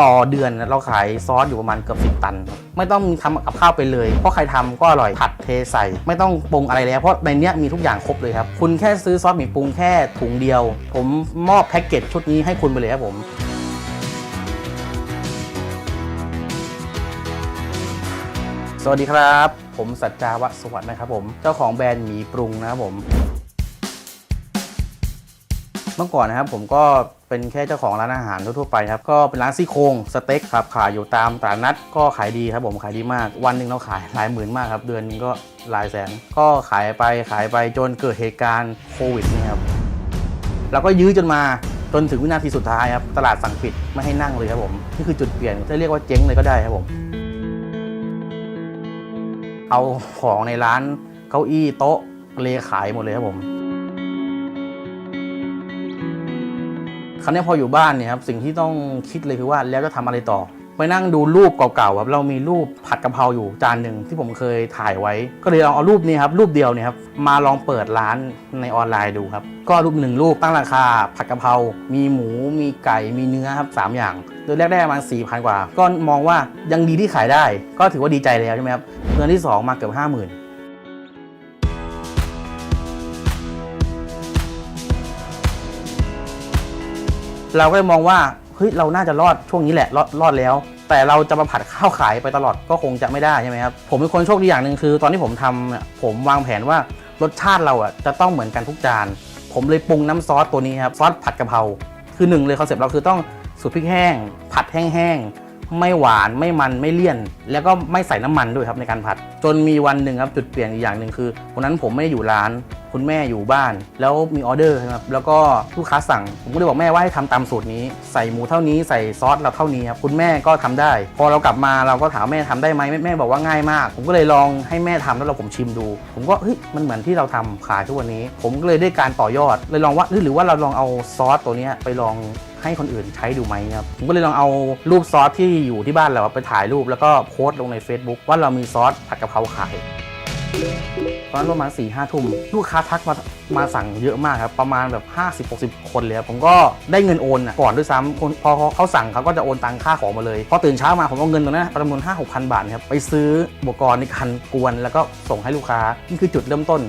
ต่อเดือนเราขายซอสอยู่ประมาณเกือบสิบตัน ไม่ต้องทำกับข้าวไปเลย เพราะใครทำก็อร่อยผัดเทใส่ ไม่ต้องปรุงอะไรแล้วเพราะในนี้มีทุกอย่างครบเลยครับ คุณแค่ซื้อซอสหมี่ปรุงแค่ถุงเดียว ผมมอบแพ็กเกจชุดนี้ให้คุณไปเลยครับผมสวัสดีครับ ผมสัจจาวะสวัสดิ์นะครับผม เจ้าของแบรนด์หมีปรุงนะครับผม เมื่อก่อนนะครับผมก็เป็นแค่เจ้าของร้านอาหารทั่วๆไปครับก็เป็นร้านซี่โครงสเต็กครับขายอยู่ตามตลาดนัดก็ขายดีครับผมขายดีมาก วันหนึ่งเราขายหลายหมื่นมากครับเดือนนึงก็หลายแสน ก็ขายไปขายไปจนเกิดเหตุการณ์โควิดนี่ครับเราก็ยื้อจนมาจนถึงวินาทีสุดท้ายครับตลาดสั่งปิดไม่ให้นั่งเลยครับผมนี่คือจุดเปลี่ยนจะเรียกว่าเจ๊งเลยก็ได้ครับผม เอาของในร้านเก้าอี้โต๊ะเลขายหมดเลยครับผม คราวนี้พออยู่บ้านเนี่ยครับสิ่งที่ต้องคิดเลยคือว่าแล้วจะทำอะไรต่อ ไปนั่งดูรูปเก่าๆครับเรามีรูปผัดกะเพราอยู่จานหนึ่งที่ผมเคยถ่ายไว้ ก็เลยลองเอารูปนี้ครับรูปเดียวเนี่ยครับมาลองเปิดร้านในออนไลน์ดูครับก็รูปหนึ่งรูปตั้งราคา ผัดกะเพรา มีหมู มีไก่ มีเนื้อครับสามอย่างโดยแรกได้ประมาณ4 0 0 0กว่า ก็มองว่ายังดีที่ขายได้ ก็ถือว่าดีใจแล้วใช่ไหมครับเดือนที่ 2 มาเกือบห้าหมื่น เราก็มองว่าเฮ้ยเราน่าจะรอดช่วงนี้แหละรอดรอดแล้ว แต่เราจะมาผัดข้าวขายไปตลอดก็คงจะไม่ได้ใช่ไหมครับผมเป็นคนโชคดีอย่างหนึ่งคือ ตอนที่ผมทำเนี่ยผมวางแผนว่ารสชาติเราอะจะต้องเหมือนกันทุกจาน ผมเลยปรุงน้ำซอสตัวนี้ครับซอสผัดกะเพราคือหนึ่งเลยคอนเซ็ปต์เราคือต้องสูตรพริกแห้ง ผัดแห้งๆไม่หวานไม่มันไม่เลี่ยน แล้วก็ไม่ใส่น้ำมันด้วยครับในการผัด จนมีวันหนึ่งครับจุดเปลี่ยนอีกอย่างหนึ่งคือวันนั้นผมไม่ได้อยู่ร้าน คุณแม่อยู่บ้าน แล้วมีออเดอร์ครับแล้วก็ลูกค้าสั่ง ผมก็เลยบอกแม่ว่าให้ทำตามสูตรนี้ ใส่หมูเท่านี้ใส่ซอสเราเท่านี้ครับคุณแม่ก็ทำได้ พอเรากลับมาเราก็ถามแม่ทำได้ไหมแม่แม่บอกว่าง่ายมาก ผมก็เลยลองให้แม่ทำแล้วเราผมชิมดู ผมก็เฮ้ยมันเหมือนที่เราทำขายทุกวันนี้ ผมก็เลยได้การต่อยอด เลยลองว่าเฮ้ยหรือว่าเราลองเอาซอสตัวเนี้ยไปลอง ให้คนอื่นใช้ดูไหมครับ ผมก็เลยลองเอารูปซอสที่อยู่ที่บ้านเราไปถ่ายรูปแล้วก็โพสต์ลงใน Facebook ว่าเรามีซอสผัดกะเพราขาย ตอนนั้นประมาณ4ี่ห้าทุ่มลูกค้าทักมามาสั่งเยอะมากครับ ประมาณแบบ 50-60 คนเลยครับผมก็ได้เงินโอนน่ะก่อนด้วยซ้ำคนพอเขาสั่งเขาก็จะโอนตังค่าของมาเลย พอตื่นเช้ามาผมเอาเงินตรงนั้นนะจำนวน 5 6 0 0 บาทครับไปซื้ออุปกรณ์ในการกวน แล้วก็ส่งให้ลูกค้านี่คือจุดเริ่มต้น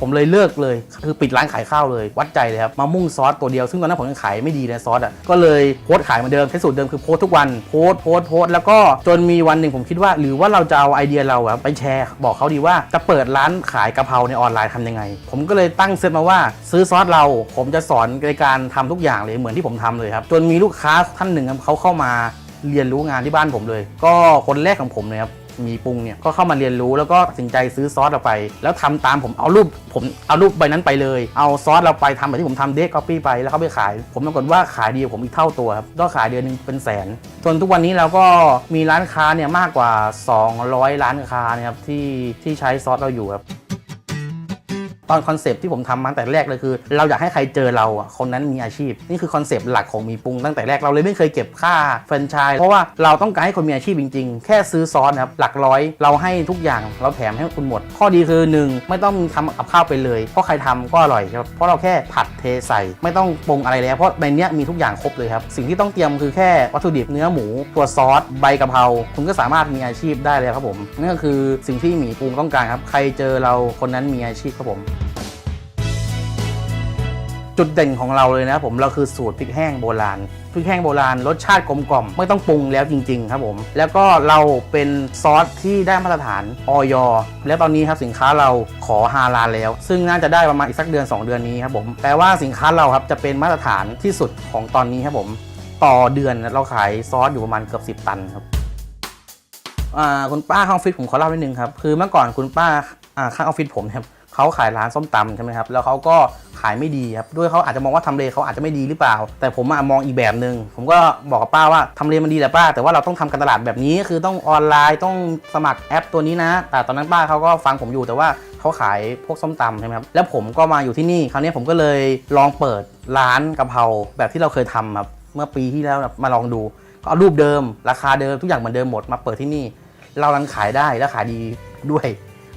ผมเลยเลิกเลย คือปิดร้านขายข้าวเลย วัดใจเลยครับ มามุ่งซอสตัวเดียว ซึ่งตอนนั้นผมยังขายไม่ดีเลยซอสอะ ก็เลยโพสต์ขายเหมือนเดิมใช้สูตรเดิมคือโพสต์ทุกวัน โพสต์โพสต์โพสต์แล้วก็จนมีวันหนึ่งผมคิดว่า หรือว่าเราจะเอาไอเดียเราอะไปแชร์ บอกเขาดีว่าจะเปิดร้านขายกะเพราในออนไลน์ทำยังไง ผมก็เลยตั้งเซตมาว่า ซื้อซอสเรา ผมจะสอนในการทำทุกอย่างเลยเหมือนที่ผมทำเลยครับ จนมีลูกค้าท่านหนึ่งครับเขาเข้ามาเรียนรู้งานที่บ้านผมเลย ก็คนแรกของผมเลยครับ มีปรุงเนี่ยก็เข้ามาเรียนรู้แล้วก็ตัดสินใจซื้อซอสเราไป แล้วทำตามผมเอารูปผมเอารูปใบนั้นไปเลย เอาซอสเราไปทำแบบที่ผมทำเด็กก๊อปปี้ไปแล้วเขาไปขาย ผมปรากฏว่าขายดีกว่าผมอีกเท่าตัวครับก็ขายเดือนหนึงเป็นแสนจนทุกวันนี้เราก็มีร้านค้าเนี่ยมากกว่า 200 ร้านค้านะครับที่ที่ใช้ซอสเราอยู่ครับ ตอนคอนเซปที่ผมทำมาตั้งแต่แรกเลยคือ เราอยากให้ใครเจอเราอะคนนั้นมีอาชีพ นี่คือคอนเซปต์หลักของมีปรุงตั้งแต่แรกเราเลยไม่เคยเก็บค่าแฟรนไชส์เพราะว่าเราต้องการให้คนมีอาชีพจริงๆ แค่ซื้อซอสนะครับหลักร้อย เราให้ทุกอย่างเราแถมให้คุณหมด ข้อดีคือ 1 ไม่ต้องทำกับข้าวไปเลย เพราะใครทำก็อร่อยครับเพราะเราแค่ผัดเทใส่ ไม่ต้องปรุงอะไรแล้วเพราะในนี้มีทุกอย่างครบเลยครับสิ่งที่ต้องเตรียมคือแค่วัตถุดิบเนื้อหมูตัวซอสใบกะเพราคุณก็สามารถมีอาชีพได้เลยครับผมนั่นก็คือสิ่งที่หมีปรุงต้องการครับใครเจอเราคนนั้นมีอาชีพครับผม จุดเด่นของเราเลยนะผมเราคือสูตรพริกแห้งโบราณพริกแห้งโบราณรสชาติกลมกล่อมไม่ต้องปรุงแล้วจริง ๆ ครับผม แล้วก็เราเป็นซอสที่ได้มาตรฐานออยแล้วตอนนี้ครับสินค้าเราขอฮาลาแล้ว ซึ่งน่าจะได้ประมาณอีกสักเดือน 2 เดือนนี้ครับผมแปลว่าสินค้าเราครับจะเป็นมาตรฐานที่สุดของตอนนี้ครับผม ต่อเดือนเราขายซอสอยู่ประมาณเกือบ10 ตันครับคุณป้าข้างออฟฟิศผมขอเล่านิดนึงครับคือเมื่อก่อนคุณป้าข้างออฟฟิศผมครับ เขาขายร้านส้มตำใช่ไหมครับแล้วเขาก็ขายไม่ดีครับด้วยเขาอาจจะมองว่าทำเลเขาอาจจะไม่ดีหรือเปล่า แต่ผมอมองอีกแบบหนึ่งผมก็บอกกับป้าว่าทำเลมันดีแหละป้า แต่ว่าเราต้องทำการตลาดแบบนี้คือต้องออนไลน์ต้องสมัครแอปตัวนี้นะ แต่ตอนนั้นป้าเขาก็ฟังผมอยู่แต่ว่าเขาขายพวกส้มตำใช่ไหมครับแล้วผมก็มาอยู่ที่นี่คราวนี้ผมก็เลยลองเปิดร้านกะเพราแบบที่เราเคยทำครับเมื่อปีที่แล้วมาลองดูก็เอารูปเดิม ราคาเดิมทุกอย่างเหมือนเดิมหมดมาเปิดที่นี่ เราลังขายได้และขายดีด้วย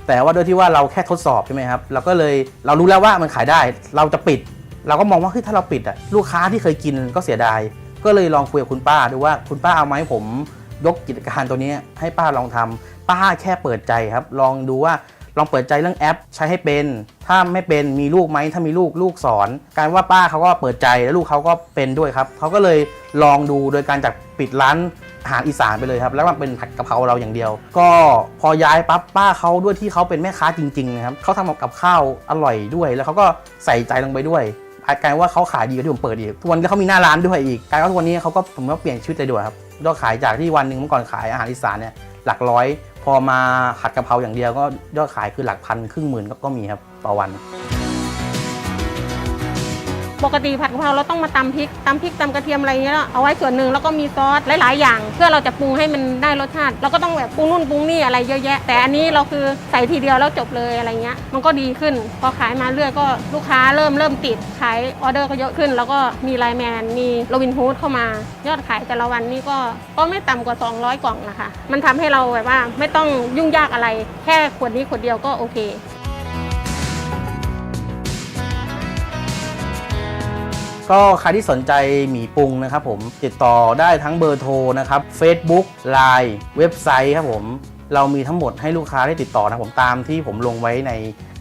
แต่ว่าด้วยที่ว่าเราแค่ทดสอบใช่ไหมครับเราก็เลยเรารู้แล้วว่ามันขายได้ เราจะปิด เราก็มองว่าเฮ้ยถ้าเราปิดอะลูกค้าที่เคยกินก็เสียดาย ก็เลยลองคุยกับคุณป้าดูว่าคุณป้าเอาไหมผมยกกิจการตัวนี้ให้ป้าลองทำป้าแค่เปิดใจครับ ลองดูว่า ลองเปิดใจเรื่องแอป ใช้ให้เป็น ถ้าไม่เป็นมีลูกไหมถ้ามีลูกลูกสอน การว่าป้าเขาก็เปิดใจแล้วลูกเขาก็เป็นด้วยครับเขาก็เลยลองดูโดยการจากปิดร้านอาหารอีสานไปเลยครับ แล้วมันเป็นผัดกะเพราเราอย่างเดียว ก็พอย้ายปั๊บป้าเขาด้วยที่เขาเป็นแม่ค้าจริงๆนะครับเขาทำกับข้าวอร่อยด้วย แล้วเขาก็ใส่ใจลงไปด้วยกลายว่าเขาขายดีกว่าที่ผมเปิดอีกทุกวันนี้เขามีหน้าร้านด้วยอีกกลายว่าทุกวันนี้เขาก็ผมว่าเปลี่ยนชีวิตเลยด้วยครับยอดขายจากที่วันหนึ่งเมื่อก่อนขายอาหารอีสานเนี่ยหลักร้อย พอมาผัดกะเพราอย่างเดียวก็ยอดขายคือหลักพันครึ่งหมื่นก็ก็มีครับต่อวัน ปกติผัดกะเพราเราต้องมาตำพริกตำพริกตำกระเทียมอะไรเงี้ยแล้วเอาไว้ส่วนหนึ่งแล้วก็มีซอสหลาย ๆ อย่าง เพื่อเราจะปรุงให้มันได้รสชาติเราก็ต้องแบบปรุงนู่นปรุงนี่อะไรเยอะแยะ แต่อันนี้เราคือใส่ทีเดียวแล้วจบเลยอะไรเงี้ย มันก็ดีขึ้น พอขายมาเรื่อยก็ลูกค้าเริ่มเริ่มติดขายออเดอร์ก็เยอะขึ้น แล้วก็มีไลน์แมนมีโรบินฮูดเข้ามา ยอดขายแต่ละวันนี่ก็ก็ไม่ต่ำกว่า 200 กล่องนะคะมันทำให้เราแบบว่าไม่ต้องยุ่งยากอะไร แค่ขวดนี้ขวดเดียวก็โอเค ก็ใครที่สนใจหมีปรุงนะครับผมติดต่อได้ทั้งเบอร์โทรนะครับ Facebook Line เว็บไซต์ครับผม เรามีทั้งหมดให้ลูกค้าได้ติดต่อนะผมตามที่ผมลงไว้ใน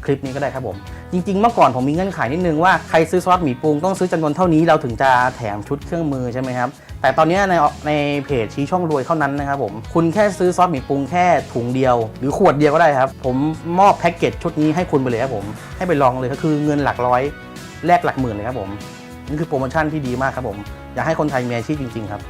คลิปนี้ก็ได้ครับผม จริงๆ เมื่อก่อนผมมีเงื่อนไขนิดนึงว่าใครซื้อซอสหมี่ปรุงต้องซื้อจำนวนเท่านี้เราถึงจะแถมชุดเครื่องมือใช่ไหมครับ แต่ตอนนี้ในในเพจชี้ช่องรวยเท่านั้นนะครับผม คุณแค่ซื้อซอสหมี่ปรุงแค่ถุงเดียว หรือขวดเดียวก็ได้ครับ ผมมอบแพ็กเกจชุดนี้ให้คุณไปเลยครับผมให้ไปลองเลยก็คือเงินหลักร้อยแลกหลักหมื่นเลยครับผม นี่คือโปรโมชั่นที่ดีมากครับผม อยากให้คนไทยมีอาชีพจริง ๆ ครับ